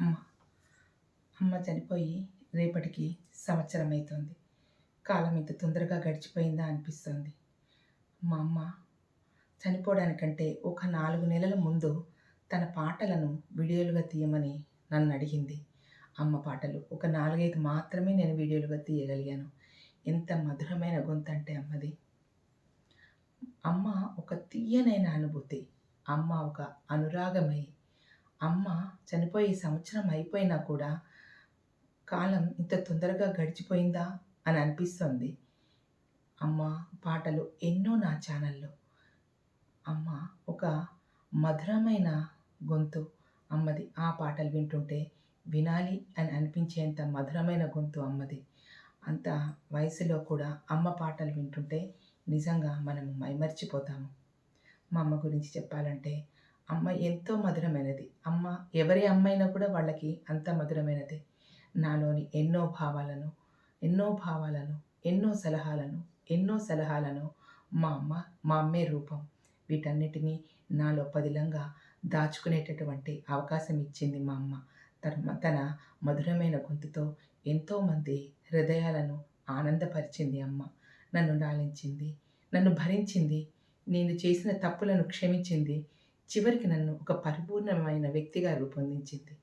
అమ్మ అమ్మ చనిపోయి రేపటికి సంవత్సరం అవుతుంది కాలం ఇంత తొందరగా గడిచిపోయిందా అనిపిస్తుంది. మా అమ్మ చనిపోవడానికంటే ఒక నాలుగు నెలల ముందు తన పాటలను వీడియోలుగా తీయమని నన్ను అడిగింది. అమ్మ పాటలు ఒక నాలుగైదు మాత్రమే నేను వీడియోలుగా తీయగలిగాను. ఎంత మధురమైన గొంతు అంటే అమ్మది. అమ్మ ఒక తీయనైన అనుభూతి. అమ్మ ఒక అనురాగమై అమ్మ చనిపోయి సంవత్సరం అయిపోయినా కూడా కాలం ఇంత తొందరగా గడిచిపోయిందా అని అనిపిస్తుంది. అమ్మ పాటలు ఎన్నో నా ఛానల్లో. అమ్మ ఒక మధురమైన గొంతు అమ్మది. ఆ పాటలు వింటుంటే వినాలి అని అనిపించేంత మధురమైన గొంతు అమ్మది. అంత వయసులో కూడా అమ్మ పాటలు వింటుంటే నిజంగా మనము మైమర్చిపోతాము. మా అమ్మ గురించి చెప్పాలంటే అమ్మ ఎంతో మధురమైనది. అమ్మ ఎవరి అమ్మైనా కూడా వాళ్ళకి అంత మధురమైనది. నాలోని ఎన్నో భావాలను ఎన్నో భావాలను ఎన్నో సలహాలను ఎన్నో సలహాలను మా అమ్మ మా అమ్మే రూపం. వీటన్నిటినీ నాలో పదిలంగా దాచుకునేటటువంటి అవకాశం ఇచ్చింది మా అమ్మ. తన తన మధురమైన గొంతుతో ఎంతోమంది హృదయాలను ఆనందపరిచింది అమ్మ. నన్ను లాలించింది నన్ను భరించింది నేను చేసిన తప్పులను క్షమించింది చివరికి నన్ను ఒక పరిపూర్ణమైన వ్యక్తిగా రూపొందించింది.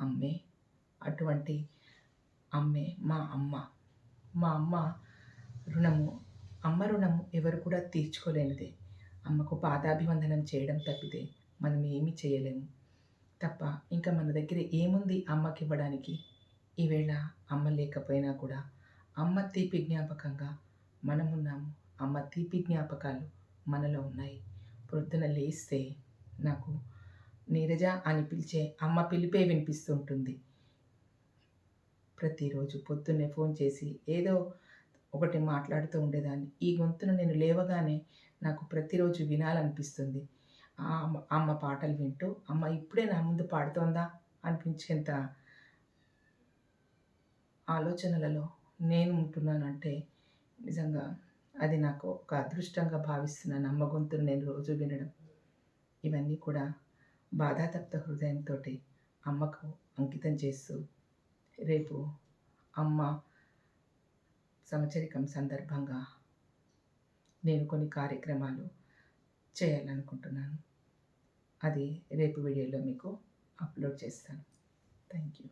అమ్మే అటువంటి అమ్మే మా అమ్మ. మా అమ్మ రుణము అమ్మ రుణము ఎవరు కూడా తీర్చుకోలేనిదే. అమ్మకు పాదాభివందనం చేయడం తప్పితే మనం ఏమి చేయలేము. తప్ప ఇంకా మన దగ్గర ఏముంది అమ్మకి ఇవ్వడానికి? ఈవేళ అమ్మ లేకపోయినా కూడా అమ్మ తీపి జ్ఞాపకంగా మనమున్నాము. అమ్మ తీపి జ్ఞాపకాలు మనలో ఉన్నాయి. పొద్దున లేస్తే నాకు నీరజ అని పిలిచే అమ్మ పిలిపే వినిపిస్తుంటుంది. ప్రతిరోజు పొద్దున్నే ఫోన్ చేసి ఏదో ఒకటి మాట్లాడుతూ ఉండేదాన్ని. ఈ గొంతును నేను లేవగానే నాకు ప్రతిరోజు వినాలనిపిస్తుంది. అమ్మ పాటలు వింటూ అమ్మ ఇప్పుడే నా ముందు పాడుతోందా? అనిపించేంత ఆలోచనలలో నేను ఉంటున్నానంటే నిజంగా అది నాకు ఒక అదృష్టంగా భావిస్తున్న నమ్మగొంతును నేను రోజు వినడం. ఇవన్నీ కూడా బాధాతప్త హృదయంతో అమ్మకు అంకితం చేస్తూ రేపు అమ్మ సంవత్సరికం సందర్భంగా నేను కొన్ని కార్యక్రమాలు చేయాలనుకుంటున్నాను. అది రేపు వీడియోలో మీకు అప్లోడ్ చేస్తాను. Thank you.